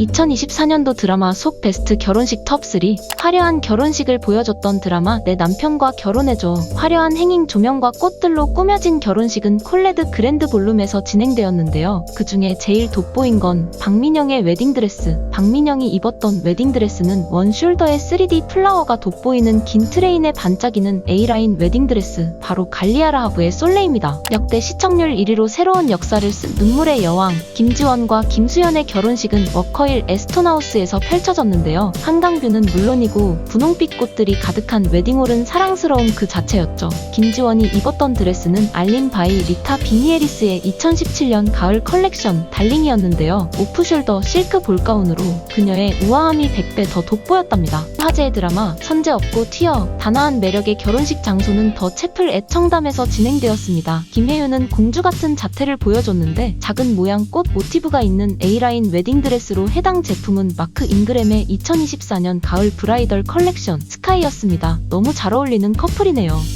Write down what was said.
2024년도 드라마 속 베스트 결혼식 톱3 화려한 결혼식을 보여줬던 드라마 내 남편과 결혼해줘 화려한 행인 조명과 꽃들로 꾸며진 결혼식은 콜레드 그랜드 볼룸에서 진행되었는데요. 그 중에 제일 돋보인 건 박민영의 웨딩드레스 박민영이 입었던 웨딩드레스는 원 숄더에 3D 플라워가 돋보이는 긴 트레인에 반짝이는 A라인 웨딩드레스 바로 갈리아라 하브의 솔레입니다. 역대 시청률 1위로 새로운 역사를 쓴 눈물의 여왕 김지원과 김수현의 결혼식은 워커 힐 에스톤하우스에서 펼쳐졌는데요. 한강뷰는 물론이고 분홍빛 꽃들이 가득한 웨딩홀은 사랑스러움 그 자체였죠. 김지원이 입었던 드레스는 알린 바이 리타 비니에리스의 2017년 가을 컬렉션 달링이었는데요. 오프숄더 실크 볼가운으로 그녀의 우아함이 100배 더 돋보였답니다. 화제의 드라마 선제 없고 튀어 단아한 매력의 결혼식 장소는 더 채플 애청담에서 진행되었습니다. 김혜윤은 공주 같은 자태를 보여줬는데 작은 모양 꽃 모티브가 있는 A라인 웨딩드레스로 해당 제품은 마크 잉그램의 2024년 가을 브라이덜 컬렉션 스카이였습니다. 너무 잘 어울리는 커플이네요.